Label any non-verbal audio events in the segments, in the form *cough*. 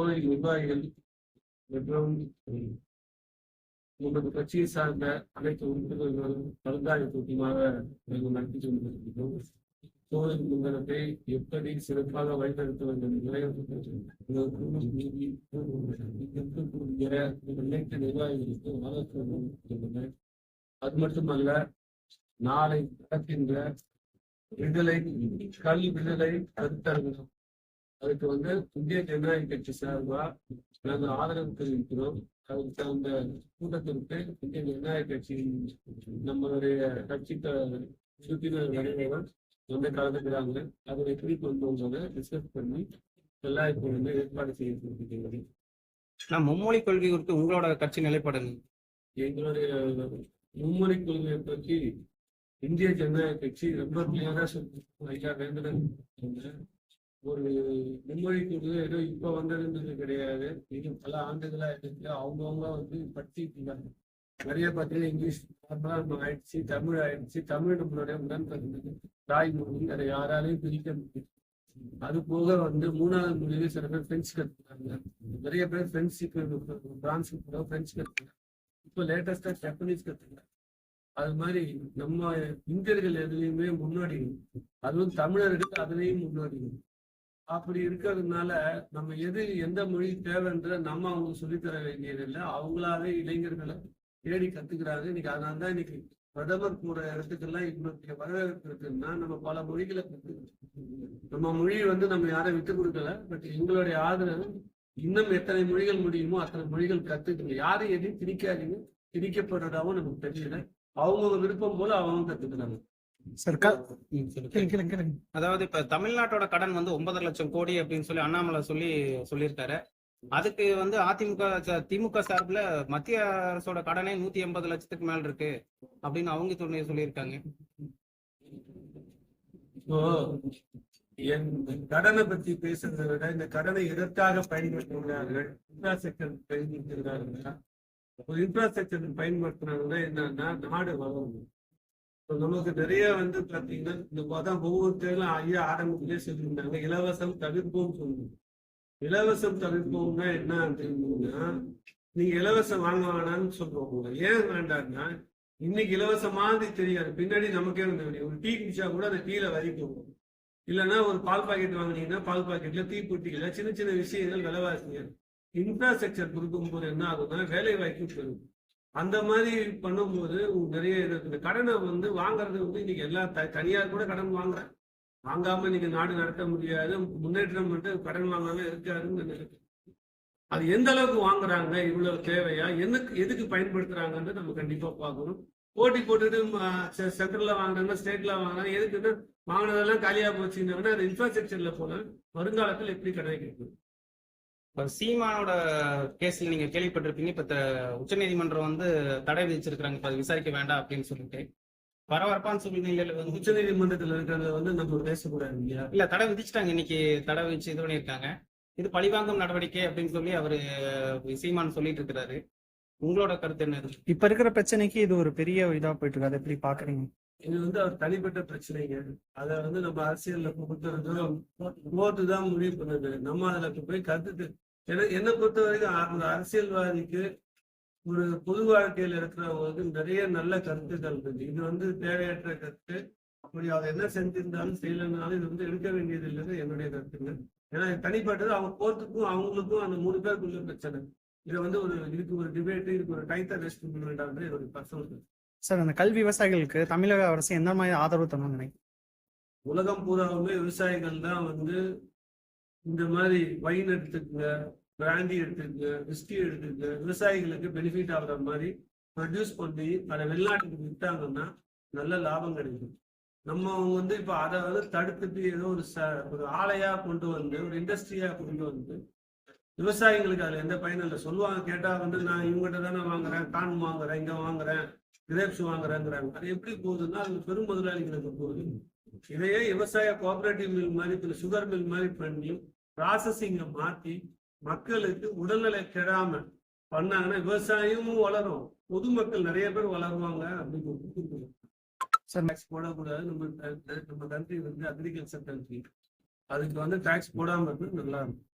கோயில் நிர்வாகிகள் மற்றும் உங்களது கட்சியை சார்ந்த அனைத்து உறுப்பினர்களும் கலந்தாய்வு கூட்டமாக நாங்கள் நடத்தி கொண்டிருக்கிறோம். கோயில் மண்டலத்தை எப்படி சிறப்பாக வழிநடத்த வேண்டும் இருக்கக்கூடிய அனைத்து நிர்வாகிகளுக்கு ஆலோசனை அது மட்டுமல்ல நாளை நடக்கின்ற விடுதலை கல் விடுதலை கருத்தரங்கம் அதுக்கு வந்து இந்திய ஜனநாயக கட்சி சார்பா நாங்கள் ஆதரவு தெரிவிக்கிறோம். அதுக்கு தகுந்த கூட்டத்திற்கு இந்திய ஜனநாயக கட்சி நம்மளுடைய கட்சி உறுப்பினர் அனைவரும் வந்து கலந்துக்கிறாங்க. அதை எப்படி கொண்டு வந்ததை டிஸ்கஸ் பண்ணி எல்லாம் இப்போ வந்து ஏற்பாடு செய்யப்பட்டிருக்கிறது நான் மும்மொழி கொள்கை குறித்து உங்களோட கட்சி நிலைப்பாடு? எங்களுடைய மும்மொழி கொள்கையை பற்றி இந்திய ஜனநாயக கட்சி ரொம்ப கிளியரா ஐயா வேந்தன் சொன்ன ஒரு மும்மொழி கொள்கை ஏதோ இப்ப வந்ததுன்றது கிடையாது. இது பல ஆண்டுகளா இருக்கு. அவங்கவுங்க வந்து படிச்சுட்டு நிறைய பார்த்தீங்கன்னா இங்கிலீஷ் நார்மலா ஆயிடுச்சு தமிழ் ஆயிடுச்சு. தமிழ் நம்மளுடைய உடன் பிறந்தது. தாய்மொழி அதை யாராலையும் பிரிக்க முடியும் அது போக வந்து மூணாவது மொழியில சில பேர் பிரெஞ்சு கத்துக்கிறாங்க நிறைய பேர் பிரெஞ்சு பிரான்ஸ் கூட பிரெஞ்சு கத்துக்கிறாங்க இப்போ லேட்டஸ்டா ஜப்பனீஸ் கத்துக்கிறாங்க அது மாதிரி நம்ம இந்தியர்கள் எதுலையுமே முன்னாடி அதுவும் தமிழர்கள் அதுலேயும் முன்னாடி அப்படி இருக்கிறதுனால நம்ம எது எந்த மொழி தேவைன்ற நம்ம அவங்களுக்கு சொல்லித் தர வேண்டியதில்லை. அவங்களாவே இளைஞர்களை தேடி கத்துக்கிறாங்க. இன்னைக்கு அதனால தான் இன்னைக்கு பிரதமர் போற இடத்துக்கெல்லாம் இப்படி வரவேற்பு இருக்குன்னா நம்ம பல மொழிகளை நம்ம மொழியை வந்து நம்ம யாரும் விட்டு கொடுக்கல. பட் எங்களுடைய ஆதரவு இன்னும் எத்தனை மொழிகள் முடியுமோ அத்தனை மொழிகள் கத்துக்கணும். யாரும் எதையும் திணிக்காதீங்க. திணிக்கப்படுறதாவும் நமக்கு தெரியல. அவங்க விருப்பம் போல அவங்க கத்துக்கிறாங்க. அதாவது இப்ப தமிழ்நாட்டோட கடன் வந்து ஒன்பதரை லட்சம் கோடி அப்படின்னு சொல்லி அண்ணாமலை சொல்லி சொல்லியிருக்காரு. அதுக்கு வந்து அதிமுக திமுக சார்பில் மத்திய அரசோட கடனே நூத்தி எண்பது லட்சத்துக்கு மேல இருக்கு அப்படின்னு அவங்க துணை சொல்லியிருக்காங்க. என் கடனை பத்தி பேசுறதை விட இந்த கடனை எதற்காக பயன்படுத்துகிறார்கள்? இன்ஃப்ராஸ்ட்ரக்சர் பயன்படுத்துகிறார்கள் இன்ஃப்ராஸ்ட்ரக்சர் பயன்படுத்துறாங்கன்னா என்னன்னா நாடு வளரும். நமக்கு நிறைய வந்து பாத்தீங்கன்னா இந்த அதான் ஒவ்வொரு தேர்தலும் ஐயா ஆரம்பத்திலே சொல்லியிருந்தாங்க. இலவசம் தவிர்ப்போம் சொல்லுங்க இலவசம் தவிர்ப்போம்னா என்ன அப்படின்னா நீங்க இலவசம் வாங்க வேணாம்னு சொல்றோம் ஏன் வேண்டாம்னா இன்னைக்கு இலவசம் மாதிரி தெரியாது. பின்னாடி நமக்கே வந்து தெரியும். ஒரு டீ குடிச்சா கூட அந்த டீல வரி போகும். இல்லைன்னா ஒரு பால் பாக்கெட் வாங்குனீங்கன்னா பால் பாக்கெட்ல தீப்பொட்டிகள சின்ன சின்ன விஷயங்கள் விலைவாசிங்க இன்ஃப்ராஸ்ட்ரக்சர் கொடுக்கும் போது என்ன ஆகும்னா வேலை வாய்ப்பு பெறும் அந்த மாதிரி பண்ணும்போது நிறைய இந்த இருக்குது. கடனை வந்து வாங்குறது வந்து இன்னைக்கு எல்லா த- தனியார் கூட கடன் வாங்குறேன். வாங்காம இன்னைக்கு நாடு நடத்த முடியாது. முன்னேற்றம் வந்து கடன் வாங்காம இருக்காதுன்னு நினைக்கிறேன். அது எந்த அளவுக்கு வாங்குறாங்க இவ்வளவு தேவையா என்னக்கு எதுக்கு பயன்படுத்துறாங்கன்னு நம்ம கண்டிப்பா பார்க்கணும். போட்டி போட்டுட்டு சென்ட்ரல்ல வாங்குறாங்க ஸ்டேட்ல வாங்குறாங்க எதுக்குன்னா வாங்கினதெல்லாம் காலியா போச்சுன்னா அது இன்ஃப்ராஸ்ட்ரக்சர்ல போனால் வருங்காலத்தில் எப்படி கடை கிடைக்கும் இப்ப சீமானோட கேஸ்ல நீங்க கேள்விப்பட்டிருப்பீங்க இப்ப உச்சநீதிமன்றம் வந்து தடை விதிச்சிருக்காங்க இப்ப விசாரிக்க வேண்டாம் அப்படின்னு சொல்லிட்டு. பரபரப்பான சூழ்நிலையில வந்து உச்ச நீதிமன்றத்தில் இருக்கிறத வந்து நம்ம பேசக்கூடாது இல்லையா? இல்ல தடை விதிச்சிட்டாங்க. இன்னைக்கு தடை விதிச்சு இது பண்ணியிருக்காங்க. இது பழிவாங்கும் நடவடிக்கை அப்படின்னு சொல்லி அவரு சீமான் சொல்லிட்டு இருக்கிறாரு. உங்களோட கருத்து என்ன? இப்ப இருக்கிற பிரச்சனைக்கு இது ஒரு பெரிய இதா போயிட்டு இருக்கு. அதை எப்படி பாக்குறீங்க? இது வந்து அவர் தனிப்பட்ட பிரச்சனைங்க. அதை வந்து நம்ம அரசியல்ல பொறுத்தவரைக்கும் கோர்ட்டு தான் முடிவு பண்ணுது. நம்ம அதுல போய் கருத்து என்ன என்னை பொறுத்த வரைக்கும் ஒரு அரசியல்வாதிக்கு ஒரு பொது வாழ்க்கையில இருக்கிறவங்களுக்கு நிறைய நல்ல கருத்துக்கள் இருக்கு இது வந்து தேவையற்ற கருத்து. அப்படி அவர் என்ன செஞ்சிருந்தாலும் செய்யலைனாலும் இது வந்து எடுக்க வேண்டியது இல்லைன்னு என்னுடைய கருத்துங்க. ஏன்னா தனிப்பட்டது. அவங்க கோர்த்துக்கும் அவங்களுக்கும் அந்த மூணு பேருக்குள்ள பிரச்சனை. இதை வந்து ஒரு இதுக்கு ஒரு டிபேட் இதுக்கு ஒரு டைத்தை ரெஸ்ட் பண்ண வேண்டாம்னு என்னுடைய பர்சனல் சார் அந்த கல்வி விவசாயிகளுக்கு தமிழக அரசு எந்த மாதிரி ஆதரவு தரணும்னு நினைக்கிறேன் உலகம் பூராவுமே விவசாயிகள் தான் வந்து இந்த மாதிரி வைன் எடுத்துக்கங்க பிராண்டி எடுத்துக்கங்க விஸ்கி எடுத்துக்கங்க விவசாயிகளுக்கு பெனிஃபிட் ஆகுற மாதிரி ப்ரொடியூஸ் பண்ணி அதை வெளிநாட்டுக்கு விட்டாங்கன்னா நல்ல லாபம் கிடைக்கும். நம்ம அவங்க வந்து இப்போ அதை வந்து தடுத்துட்டு ஏதோ ஒரு ச ஒரு ஆலையா கொண்டு வந்து ஒரு இண்டஸ்ட்ரியா கொண்டு வந்து விவசாயிகளுக்கு அதுல எந்த பயனும் இல்லை. சொல்லுவாங்க கேட்டா வந்து நான் இவங்ககிட்ட தானே வாங்குறேன் கான் வாங்குறேன் இங்க வாங்குறேன். கிரேப்ஸ் வாங்குறேங்கிறாங்க. அது எப்படி போகுதுன்னா அது பெரும் முதலாளிகளுக்கு போகுது. இதையே விவசாய கோஆபரேட்டிவ் மில் மாதிரி சுகர் மில் மாதிரி பண்ணி ப்ராசஸிங்கை மாத்தி மக்களுக்கு உடல்நிலை கெடாம பண்ணாங்கன்னா விவசாயமும் வளரும். பொதுமக்கள் நிறைய பேர் வளருவாங்க அப்படின்னு சார் டாக்ஸ் போடக்கூடாது. நம்ம நம்ம கண்ட்ரி வந்து அக்ரிகல்ச்சர் கண்ட்ரி அதுக்கு வந்து டாக்ஸ் போடாம இருக்கு நல்லா இருக்கும்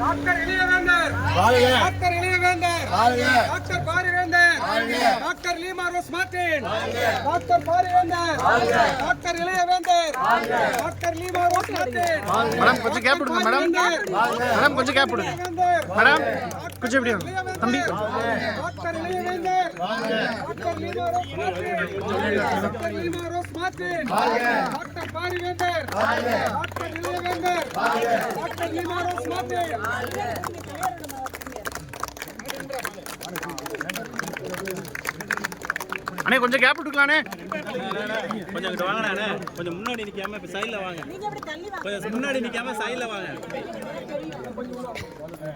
doctor Ilayavendhar doctor Ilayavendhar doctor Paarivendhar. Doctor Leema Rose Martin doctor Paarivendhar. Doctor Ilayavendhar. Doctor Leema Rose Martin madam கொஞ்சம் கேப் விடுங்க மேடம். மேடம் கொஞ்சம் கேப் விடுங்க. மேடம் கொஞ்சம் இப்படி. தம்பி. Doctor Ilayavendhar. Doctor Leema Rose Martin doctor Leema Rose Martin doctor Paarivendhar. Doctor Ilayavendhar. Doctor Leema Rose Martin அண்ணே கொஞ்சம் gap விட்டுக்கலாண்ணே. கொஞ்சம் இங்கிட்ட வாங்கண்ணா அண்ணே. கொஞ்சம் முன்னாடி நிக்காம இப்ப சைடுல வாங்க. கொஞ்சம் முன்னாடி நிக்காம சைடுல வாங்க.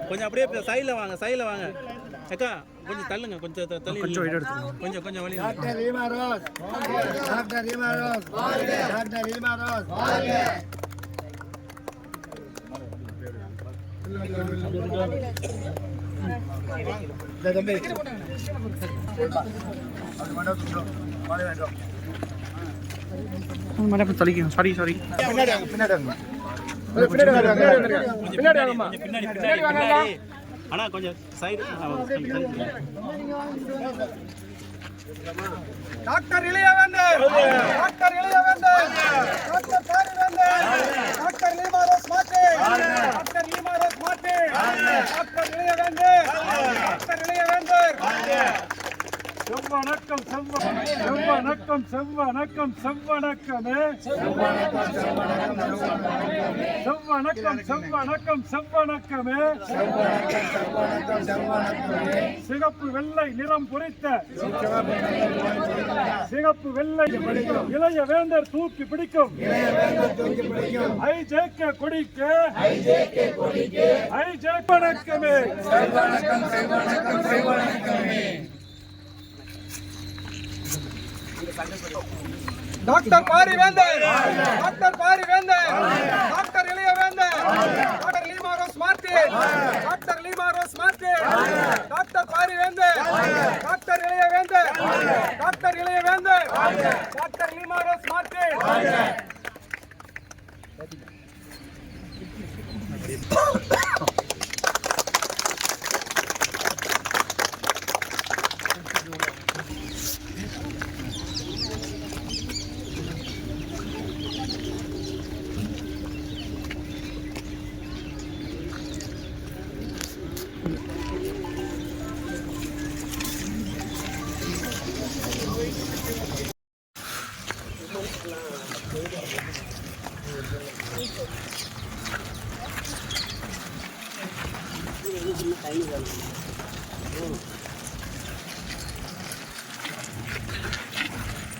கொஞ்சம் அப்படியே இப்ப சைடுல வாங்க சைடுல வாங்க. அக்கா கொஞ்சம் தள்ளுங்க கொஞ்சம் தள்ளி கொஞ்சம் எடுத்துக்கோங்க. கொஞ்சம் கொஞ்சம் வழி doctor Reema Rose doctor Reema Rose doctor Reema Rose இந்த தம்பி அது கொஞ்சம் சாரி சாரி பின்னாடி பின்னாடி கொஞ்சம் side doctor Ilayavendhar doctor Ilayavendhar doctor doctor doctor Rose Martin doctor Ilayavendhar செவ்வணக்கம் செவ்வணக்கம் செவ்வணக்கம் செவ்வணக்கமே. செவ்வணக்கம் செவ்வணக்கம் செவ்வணக்கமே. சிகப்பு வெள்ளை நிறம் பொறித்த சிகப்பு வெள்ளை இளைய வேந்தர் தூக்கி பிடிக்கும். ஐ ஜேக்க கொடிக்க ஐ ஜேக்க வணக்கமே டாக்டர் பாரி வேந்தர் doctor Pari Vendhar doctor Ilaya Vendhar doctor Leema Rose Martin doctor Leema Rose Martin doctor Pari Vendhar doctor Ilaya Vendhar doctor Ilaya Vendhar doctor Leema Rose Martin Ha *laughs* ha! すごい。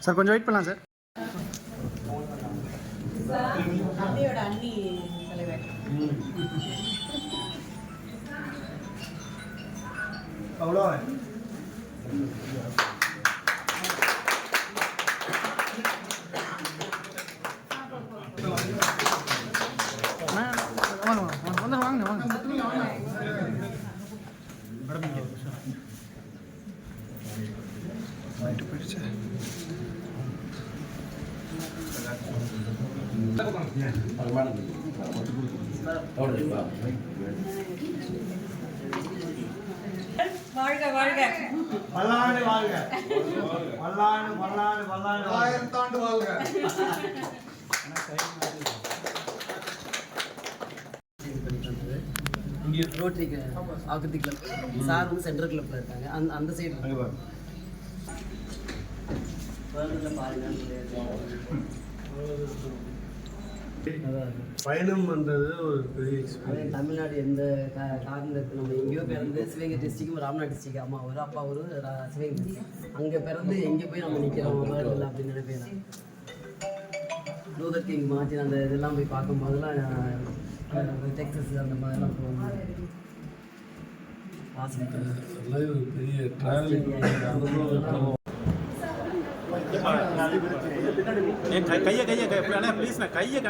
sir கொஞ்சம் வெயிட் பண்ணலாம் sir. அவ்வளோ வாங்க வாங்க வந்து வாங்க வாங்க right போயிடுச்சு வாழ்க வாழ்க. பல்லாண்டு வாழ்க. பல்லாண்டு பல்லாண்டு பல்லாண்டு ஆயிரத்தாண்டு வாழ்க. ரோட்டரி ஆகிருதி கிளப் சார் வந்து சென்ட்ரல் கிளப்ல இருக்காங்க. அந்த அந்த சைடு வேர்ல்டில் பயணம் பண்றது ஒரு பெரிய அதே தமிழ்நாடு எந்த காரணத்துக்கு நம்ம எங்கேயோ பிறந்து சிவகங்கை டிஸ்ட்ரிக்ட் ராம்நாத் டிஸ்ட்ரிக்ட் அம்மா ஒரு அப்பா ஒரு சிவகங்கை. அங்கே பிறந்து எங்கே போய் நம்ம நிற்கிறோம் வேர்ல்டில் அப்படின்னு நினைப்பேன் நான். லூதர் கிங் மார்ட்டின் அந்த இதெல்லாம் போய் பார்க்கும்போதெல்லாம் டெக்ஸஸ் அந்த மாதிரிலாம் போகணும் பெரிய டிராவலிங் ஏன் கையை கையை அண்ணா ப்ளீஸ்ண்ணா கையை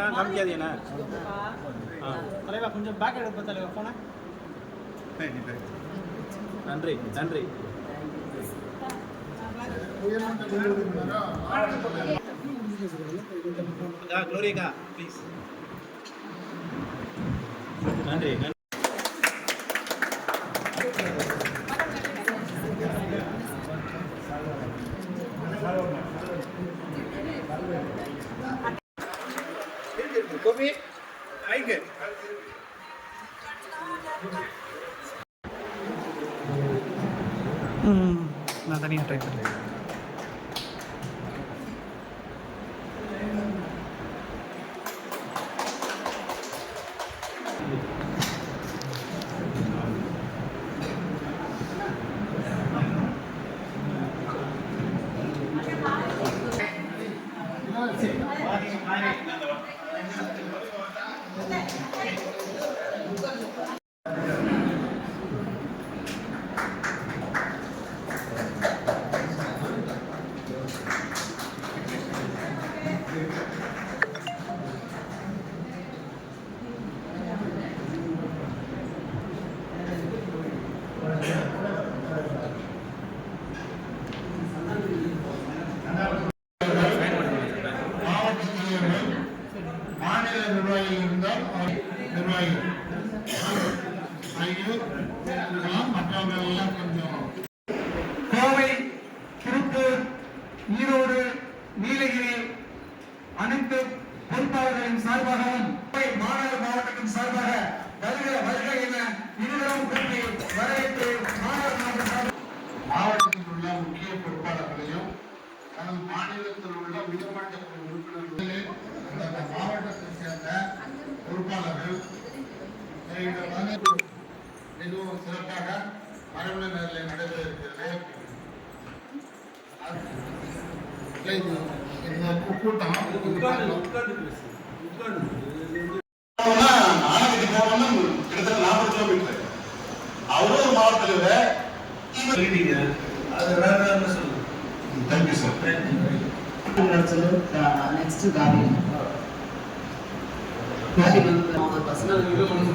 தலைவா கொஞ்சம் பேக் எடுப்ப தலைவா போன நன்றி நன்றி. அக்கா குளோரியாக்கா ப்ளீஸ் நன்றி நன்றி. ம் நான் தனியாக ட்ரை பண்ணுறேன் மாநில Thank you. கோவை திருப்பூர் ஈரோடு நீலகிரி அனைத்து பொறுப்பாளர்களின் சார்பாகவும் மாநகர மாவட்டத்தின் சார்பாக வருக வருக என இருவரும் கூட்டி வரவேற்று மாநகர மாவட்ட மாவட்டத்தில் உள்ள முக்கிய பொறுப்பாளர்களையும் நமது மாநிலத்தில் உள்ள உயர்மட்ட குழு உறுப்பினர்களே அந்த மாவட்டத்தை சேர்ந்த பொறுப்பாளர்கள் மிகவும் சிறப்பாக மரபினரில் நடைபெற இருக்கிறது கூட்டம் நெக்ஸ்ட் காவி காவி வந்து அவங்க பர்சனல் உணவகம்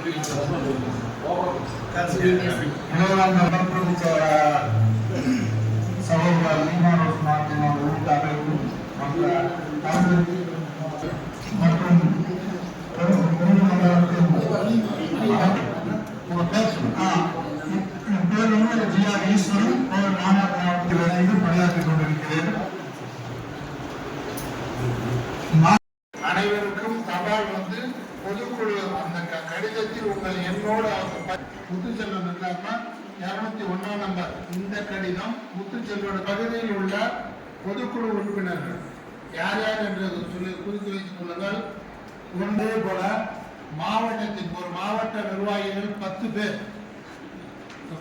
கடிதம் பகுதியில் உள்ள பொதுக்குழு உறுப்பினர்கள் யார் யார் என்று சொல்லி குறித்து வைத்துக் கொள்ளுங்கள். ஒன்றே போல மாவட்டத்தின் ஒரு மாவட்ட நிர்வாகிகள் பத்து பேர்.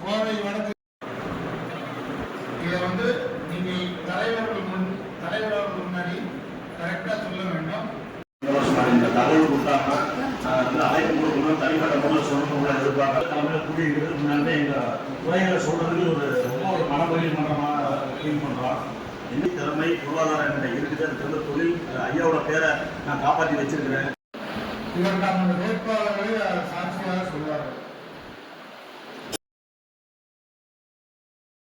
கோவை வடக்கு இதை வந்து நீங்கள் தலைவர்கள் முன் தலைவர்கள் முன்னாடி கரெக்டாக சொல்ல வேண்டும். இந்த தகவல் கொடுத்தாங்க. வந்து அழைப்பு கொடுக்கணும். தனிப்பட்ட முறையில் சொல்லணும் கூட எதிர்பார்க்க தலைமையில் கூட்டியிருக்கிறது முன்னாடி எங்கள் துறைகளை சொல்றதுக்கு ஒரு ரொம்ப ஒரு மனப்பொழி மன்றமாக கிளீன் பண்ணுறோம் என்ன திறமை பொருளாதாரம் என்கிட்ட இருக்குது அது சிறந்த தொழில் ஐயாவோட பேரை நான் காப்பாற்றி வச்சிருக்கிறேன். இதற்கான வேட்பாளர்களை சாட்சியாக சொல்வார்கள்.